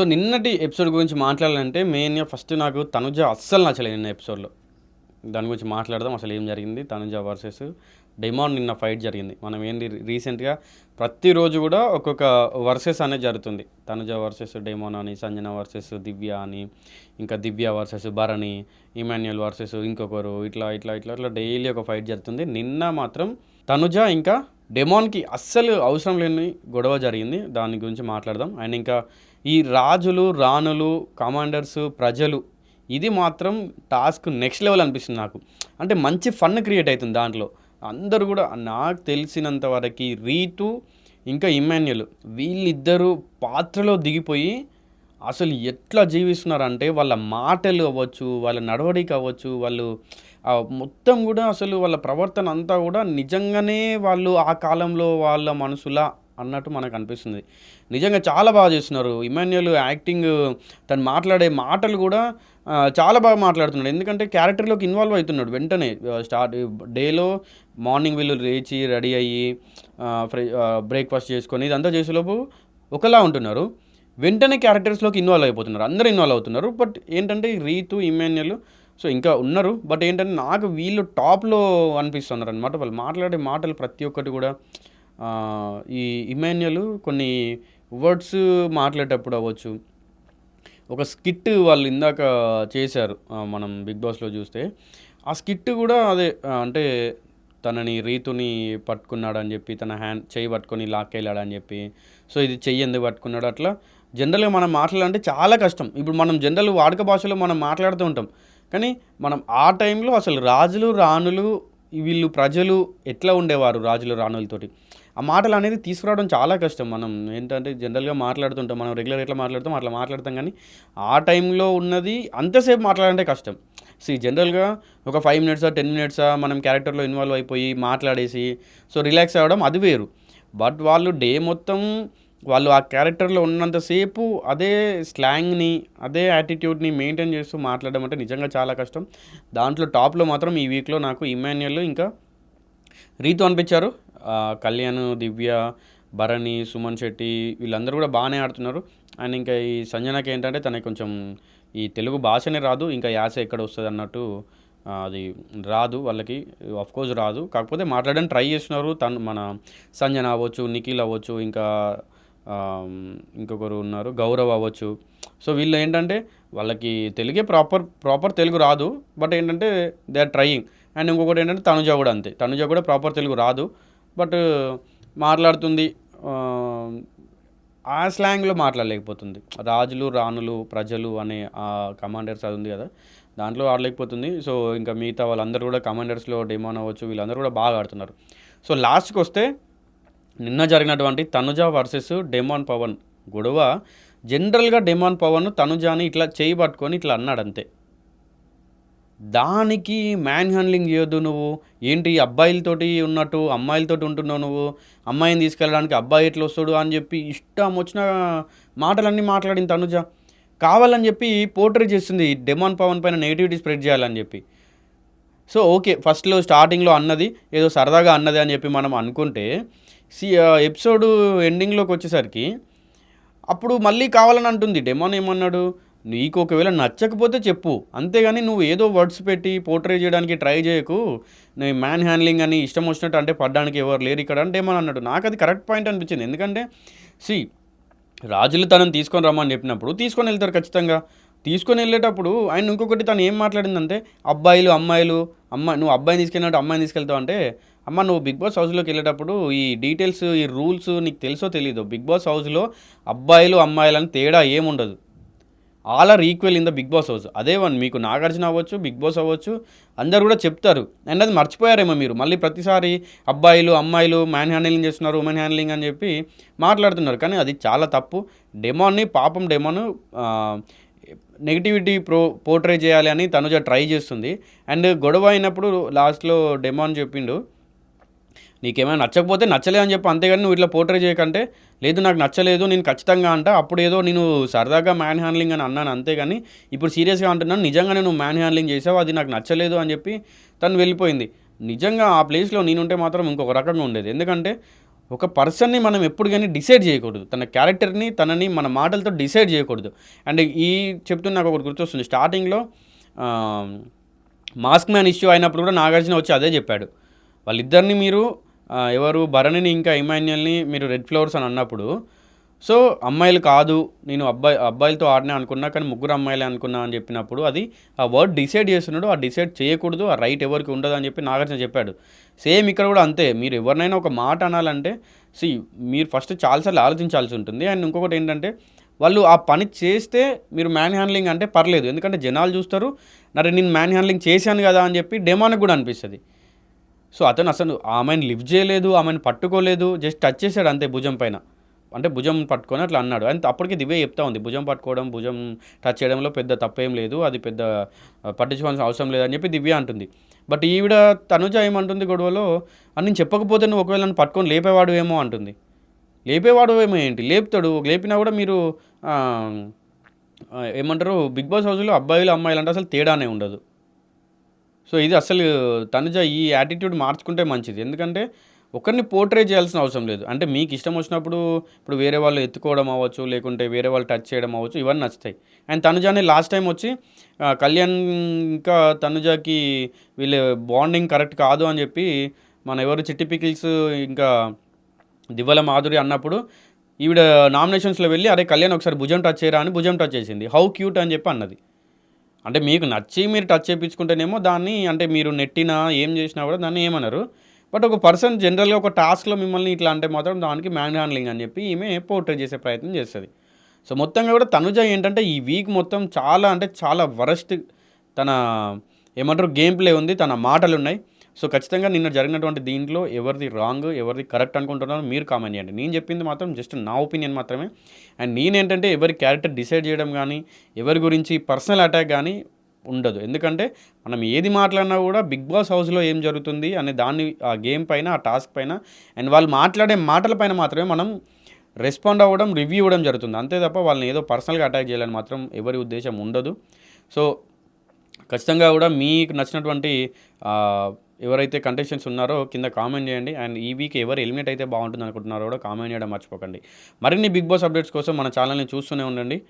So నిన్నటి episode గురించి మాట్లాడాలంటే మెయిన్గా ఫస్ట్ నాకు తనుజ అస్సలు నచ్చలేదు నిన్న ఎపిసోడ్లో. దాని గురించి మాట్లాడదాం అసలు ఏం జరిగింది? తనుజ వర్సెస్ డెమాన్ నిన్న ఫైట్ జరిగింది. మనం ఏంటి రీసెంట్గా ప్రతిరోజు కూడా ఒక్కొక్క వర్సెస్ అనేది జరుగుతుంది. తనుజ వర్సెస్ డెమాన్ అని సంజన వర్సెస్ దివ్య అని ఇంకా Divya versus Bharani Emmanuel versus ఇంకొకరు ఇట్లా ఇట్లా ఇట్లా ఇట్లా డైలీ ఒక ఫైట్ జరుగుతుంది. నిన్న మాత్రం తనుజ ఇంకా డెమాన్కి అస్సలు అవసరం లేని గొడవ జరిగింది. దాని గురించి మాట్లాడదాం. అండ్ ఇంకా ఈ రాజులు రాణులు కమాండర్స్ ప్రజలు ఇది మాత్రం టాస్క్ నెక్స్ట్ లెవెల్ అనిపిస్తుంది నాకు. అంటే మంచి ఫన్ క్రియేట్ అవుతుంది దాంట్లో. అందరూ కూడా నాకు తెలిసినంత వరకు రీతు ఇంకా ఇమాన్యుల్ వీళ్ళిద్దరూ పాత్రలో దిగిపోయి అసలు ఎట్లా జీవిస్తున్నారంటే వాళ్ళ మాటలు అవ్వచ్చు వాళ్ళ నడవడిక అవ్వచ్చు వాళ్ళు మొత్తం కూడా అసలు వాళ్ళ ప్రవర్తన అంతా కూడా నిజంగానే వాళ్ళు ఆ కాలంలో వాళ్ళ మనసులా అన్నట్టు మనకు అనిపిస్తుంది. నిజంగా చాలా బాగా చేస్తున్నారు. ఇమాన్యుయల్ యాక్టింగ్ తను మాట్లాడే మాటలు కూడా చాలా బాగా మాట్లాడుతున్నాడు. ఎందుకంటే క్యారెక్టర్లోకి ఇన్వాల్వ్ అవుతున్నాడు వెంటనే. స్టార్ట్ డేలో మార్నింగ్ వీళ్ళు లేచి రెడీ అయ్యి బ్రేక్ఫాస్ట్ చేసుకొని ఇదంతా చేసేలోపు ఒకలా ఉంటున్నారు. వెంటనే క్యారెక్టర్స్లోకి ఇన్వాల్వ్ అయిపోతున్నారు. అందరూ ఇన్వాల్వ్ అవుతున్నారు. బట్ ఏంటంటే రీతు ఇమాన్యుల్ సో ఇంకా ఉన్నారు. బట్ ఏంటంటే నాకు వీళ్ళు టాప్లో అనిపిస్తున్నారు అనమాట వాళ్ళు మాట్లాడే మాటలు ప్రతి ఒక్కటి కూడా ఈ ఇమాన్యుల్ కొన్ని వర్డ్స్ మాట్లాడేటప్పుడు అవ్వచ్చు. ఒక స్కిట్ వాళ్ళు ఇందాక చేశారు మనం బిగ్ బాస్లో చూస్తే. ఆ స్కిట్ కూడా అదే అంటే తనని రీతుని పట్టుకున్నాడని చెప్పి తన హ్యాండ్ చెయ్యి పట్టుకొని లాక్కెళ్ళాడని చెప్పి. సో ఇది చెయ్యి ఎందుకు పట్టుకున్నాడు అట్లా. జనరల్గా మనం మాట్లాడాలంటే చాలా కష్టం. ఇప్పుడు మనం జనరల్ వాడుక భాషలో మనం మాట్లాడుతూ ఉంటాం. కానీ మనం ఆ టైంలో అసలు రాజులు రాణులు వీళ్ళు ప్రజలు ఎట్లా ఉండేవారు రాజులు రాణులతోటి ఆ మాటలు అనేది తీసుకురావడం చాలా కష్టం. మనం ఏంటంటే జనరల్గా మాట్లాడుతుంటాం మనం రెగ్యులర్ ఎట్లా మాట్లాడుతాం అట్లా మాట్లాడతాం. కానీ ఆ టైంలో ఉన్నది అంతసేపు మాట్లాడాలంటే కష్టం. సి జనరల్గా ఒక ఫైవ్ మినిట్సా టెన్ మినిట్సా మనం క్యారెక్టర్లో ఇన్వాల్వ్ అయిపోయి మాట్లాడేసి సో రిలాక్స్ అవ్వడం అది వేరు. బట్ వాళ్ళు డే మొత్తం వాళ్ళు ఆ క్యారెక్టర్లో ఉన్నంతసేపు అదే స్లాంగ్ని అదే యాటిట్యూడ్ని మెయింటైన్ చేస్తూ మాట్లాడడం అంటే నిజంగా చాలా కష్టం. దాంట్లో టాప్లో మాత్రం ఈ వీక్లో నాకు ఇమాన్యుయల్ ఇంకా రీతు అనిపించారు. కళ్యాణ్ దివ్య భరణి సుమన్ శెట్టి వీళ్ళందరూ కూడా బాగానే ఆడుతున్నారు. అండ్ ఇంకా ఈ సంజనకి ఏంటంటే తనకి కొంచెం ఈ తెలుగు భాషనే రాదు ఇంకా యాస ఎక్కడ వస్తుంది అన్నట్టు అది రాదు వాళ్ళకి. కోర్స్ రాదు. కాకపోతే మాట్లాడడానికి ట్రై చేస్తున్నారు. తను మన సంజన అవ్వచ్చు నిఖిల్ అవ్వచ్చు ఇంకా ఇంకొకరు ఉన్నారు గౌరవ్ అవ్వచ్చు. సో వీళ్ళు ఏంటంటే వాళ్ళకి తెలుగే ప్రాపర్ ప్రాపర్ తెలుగు రాదు. బట్ ఏంటంటే దే ఆర్ ట్రయింగ్. అండ్ ఇంకొకటి ఏంటంటే తనుజ కూడా అంతే. తనుజ కూడా ప్రాపర్ తెలుగు రాదు. బట్ మాట్లాడుతుంది. ఆ, స్లాంగ్లో మాట్లాడలేకపోతుంది. రాజులు రాణులు ప్రజలు అనే ఆ కమాండర్స్ అది ఉంది కదా. దాంట్లో ఆడలేకపోతుంది. సో ఇంకా మిగతా వాళ్ళందరూ కూడా కమాండర్స్లో డెమాన్ అవ్వచ్చు. వీళ్ళందరూ కూడా బాగా ఆడుతున్నారు. సో లాస్ట్కి వస్తే నిన్న జరిగినటువంటి తనుజ వర్సెస్ డెమాన్ పవన్ గొడవ. జనరల్గా డెమాన్ పవన్ తనుజాని ఇట్లా చేయి పట్టుకొని ఇట్లా అన్నాడు అంతే దానికి మ్యాన్ హ్యాండ్లింగ్ చేయొద్దు నువ్వు. ఏంటి అబ్బాయిలతోటి ఉన్నట్టు అమ్మాయిలతోటి ఉంటున్నావు నువ్వు? అమ్మాయిని తీసుకెళ్ళడానికి అబ్బాయి ఎట్లా వస్తాడు అని చెప్పి ఇష్టం వచ్చిన మాటలన్నీ మాట్లాడింది తనుజ. కావాలని చెప్పి పోర్ట్రీ చేస్తుంది డెమాన్ పవన్ పైన నెగిటివిటీ స్ప్రెడ్ చేయాలని చెప్పి. సో ఓకే ఫస్ట్లో స్టార్టింగ్లో అన్నది ఏదో సరదాగా అన్నది అని చెప్పి మనం అనుకుంటే సి ఎపిసోడ్ ఎండింగ్లోకి వచ్చేసరికి అప్పుడు మళ్ళీ కావాలని అంటుంది. డెమాన్ ఏమన్నాడు? నీకు ఒకవేళ నచ్చకపోతే చెప్పు. అంతేగాని నువ్వు ఏదో వర్డ్స్ పెట్టి పోర్ట్రే చేయడానికి ట్రై చేయకు. నేను మ్యాన్ హ్యాండ్లింగ్ అని ఇష్టం వచ్చినట్టు అంటే పడ్డానికి ఎవరు లేరు ఇక్కడ అంటే ఏమని అన్నాడు. నాకు అది కరెక్ట్ పాయింట్ అనిపించింది. ఎందుకంటే సి రాజులు తనని తీసుకొని రమ్మని చెప్పినప్పుడు తీసుకొని వెళ్తారు ఖచ్చితంగా. తీసుకొని వెళ్ళేటప్పుడు ఆయన ఇంకొకటి తను ఏం మాట్లాడిందంటే అబ్బాయిలు అమ్మాయిలు అమ్మాయి నువ్వు అబ్బాయిని తీసుకెళ్ళినట్టు అమ్మాయిని తీసుకెళ్తావు అంటే అమ్మ నువ్వు బిగ్ బాస్ హౌస్లోకి వెళ్ళేటప్పుడు ఈ డీటెయిల్స్ ఈ రూల్స్ నీకు తెలుసో తెలీదు? బిగ్ బాస్ హౌస్లో అబ్బాయిలు అమ్మాయిలు అని తేడా ఏముండదు. All are equal in the Bigg Boss house. అదే వన్ మీకు నాగార్జున అవ్వచ్చు బిగ్ బాస్ అవ్వచ్చు అందరు కూడా చెప్తారు. అండ్ అది మర్చిపోయారేమో మీరు. మళ్ళీ ప్రతిసారి అబ్బాయిలు అమ్మాయిలు మ్యాన్ హ్యాండ్లింగ్ చేస్తున్నారు ఉమెన్ హ్యాండ్లింగ్ అని చెప్పి మాట్లాడుతున్నారు. కానీ అది చాలా తప్పు. డెమాన్ని పాపం డెమోను నెగిటివిటీ ప్రో పోర్ట్రే చేయాలి అని తనుజ ట్రై చేస్తుంది. అండ్ గొడవ అయినప్పుడు లాస్ట్లో డెమోన్ చెప్పిండు నీకేమైనా నచ్చకపోతే నచ్చలేదు అని చెప్పి. అంతేగాని నువ్వు ఇట్లా పోర్ట్రే చేయకంటే లేదు నాకు నచ్చలేదు నేను ఖచ్చితంగా అంట అప్పుడు ఏదో నేను సరదాగా మ్యాన్ హ్యాండ్లింగ్ అని అన్నాను అంతేగాని ఇప్పుడు సీరియస్గా అంటున్నాను నిజంగానే నువ్వు మ్యాన్ హ్యాండ్లింగ్ చేసావు అది నాకు నచ్చలేదు అని చెప్పి తను వెళ్ళిపోయింది. నిజంగా ఆ ప్లేస్లో నేనుంటే మాత్రం ఇంకొక రకంగా ఉండేది. ఎందుకంటే ఒక పర్సన్ని మనం ఎప్పుడు కానీ డిసైడ్ చేయకూడదు. తన క్యారెక్టర్ని తనని మన మాటలతో డిసైడ్ చేయకూడదు. అండ్ ఈ చెప్తున్న నాకు ఒకటి గుర్తొస్తుంది. స్టార్టింగ్లో మాస్క్ మ్యాన్ ఇష్యూ అయినప్పుడు కూడా నాగార్జున వచ్చి అదే చెప్పాడు. వాళ్ళిద్దరిని మీరు ఎవరు భరణిని ఇంకా ఇమాన్యుల్ని మీరు రెడ్ ఫ్లవర్స్ అని అన్నప్పుడు సో అమ్మాయిలు కాదు నేను అబ్బాయి అబ్బాయిలతో ఆడినా అనుకున్నా కానీ ముగ్గురు అమ్మాయిలే అనుకున్నా అని చెప్పినప్పుడు అది ఆ వర్డ్ డిసైడ్ చేస్తున్నాడు ఆ డిసైడ్ చేయకూడదు ఆ రైట్ ఎవరికి ఉండదు అని చెప్పి నాగార్జున చెప్పాడు. సేమ్ ఇక్కడ కూడా అంతే మీరు ఎవరినైనా ఒక మాట అనాలంటే సి మీరు ఫస్ట్ చాలాసార్లు ఆలోచించాల్సి ఉంటుంది. అండ్ ఇంకొకటి ఏంటంటే వాళ్ళు ఆ పని చేస్తే మీరు మ్యాన్ హ్యాండ్లింగ్ అంటే పర్లేదు ఎందుకంటే జనాలు చూస్తారు నరే నేను మ్యాన్ హ్యాండ్లింగ్ చేశాను కదా అని చెప్పి డెమానికి కూడా అనిపిస్తుంది. సో అతను అసలు ఆమెను లిఫ్ట్ చేయలేదు ఆమెను పట్టుకోలేదు జస్ట్ టచ్ చేశాడు అంతే భుజం పైన. అంటే భుజం పట్టుకొని అట్లా అన్నాడు. అండ్ అప్పటికి దివ్య చెప్తా ఉంది భుజం పట్టుకోవడం భుజం టచ్ చేయడంలో పెద్ద తప్పేం లేదు అది పెద్ద పట్టించుకోవాల్సిన అవసరం లేదని చెప్పి దివ్య అంటుంది. బట్ ఈవిడ తనుజ ఏమంటుంది గొడవలో అని నేను చెప్పకపోతే నువ్వు ఒకవేళ నన్ను పట్టుకొని లేపేవాడు ఏమో అంటుంది. లేపేవాడు ఏమో ఏంటి? లేపుతాడు. లేపినా కూడా మీరు ఏమంటారు బిగ్ బాస్ హౌస్లో అబ్బాయిలు అమ్మాయిలు అంటే అసలు తేడానే ఉండదు. సో ఇది అసలు తనుజ ఈ యాటిట్యూడ్ మార్చుకుంటే మంచిది. ఎందుకంటే ఒకరిని పోర్ట్రే చేయాల్సిన అవసరం లేదు. అంటే మీకు ఇష్టం వచ్చినప్పుడు ఇప్పుడు వేరే వాళ్ళు ఎత్తుకోవడం అవ్వచ్చు లేకుంటే వేరే వాళ్ళు టచ్ చేయడం అవ్వచ్చు ఇవన్నీ నచ్చుతాయి. అండ్ తనుజాని లాస్ట్ టైం వచ్చి కళ్యాణ్ ఇంకా తనుజాకి వీళ్ళ బాండింగ్ కరెక్ట్ కాదు అని చెప్పి మన ఎవరు చిట్టి పికిల్స్ ఇంకా దివ్వల మాధురి అన్నప్పుడు ఈవిడ నామినేషన్స్లో వెళ్ళి అరే కళ్యాణ్ ఒకసారి భుజం టచ్ చేయరా అని భుజం టచ్ చేసింది. హౌ క్యూట్ అని చెప్పి అన్నది. అంటే మీకు నచ్చి మీరు టచ్ చేయించుకుంటేనేమో దాన్ని అంటే మీరు నెట్టినా ఏం చేసినా కూడా దాన్ని ఏమనరు. బట్ ఒక పర్సన్ జనరల్గా ఒక టాస్క్లో మిమ్మల్ని ఇట్లా అంటే మాత్రం దానికి మ్యాన్ హ్యాండ్లింగ్ అని చెప్పి ఈమె పోర్ట్రే చేసే ప్రయత్నం చేస్తుంది. సో మొత్తంగా కూడా తనుజ ఏంటంటే ఈ వీక్ మొత్తం చాలా అంటే చాలా వరస్ట్ తన ఏమంటారు గేమ్ ప్లే ఉంది తన మాటలు ఉన్నాయి సో ఖచ్చితంగా నిన్న జరిగినటువంటి దీంట్లో ఎవరిది రాంగ్ ఎవరిది కరెక్ట్ అనుకుంటున్నారో మీరు కామెంట్ చేయండి. నేను చెప్పింది మాత్రం జస్ట్ నా ఒపీనియన్ మాత్రమే. అండ్ నేనేంటంటే ఎవరి క్యారెక్టర్ డిసైడ్ చేయడం కానీ ఎవరి గురించి పర్సనల్ అటాక్ కానీ ఉండదు. ఎందుకంటే మనం ఏది మాట్లాడినా కూడా బిగ్ బాస్ హౌస్లో ఏం జరుగుతుంది అనే దాన్ని ఆ గేమ్ పైన ఆ టాస్క్ పైన అండ్ వాళ్ళు మాట్లాడే మాటల పైన మాత్రమే మనం రెస్పాండ్ అవ్వడం రివ్యూ ఇవ్వడం జరుగుతుంది. అంతే తప్ప వాళ్ళని ఏదో పర్సనల్గా అటాక్ చేయాలని మాత్రం ఎవరి ఉద్దేశం ఉండదు. సో ఖచ్చితంగా కూడా మీకు నచ్చినటువంటి ఎవరైతే కంటెస్టెంట్స్ ఉన్నారో కింద కామెంట్ చేయండి. అండ్ ఈ వీక్ ఎవరు ఎలిమినేట్ అయితే బాగుంటుంది అనుకుంటున్నారో కూడా కామెంట్ చేయడం మర్చిపోకండి. మరిన్ని బిగ్ బాస్ అప్డేట్స్ కోసం మన ఛానల్ని చూస్తూనే ఉండండి.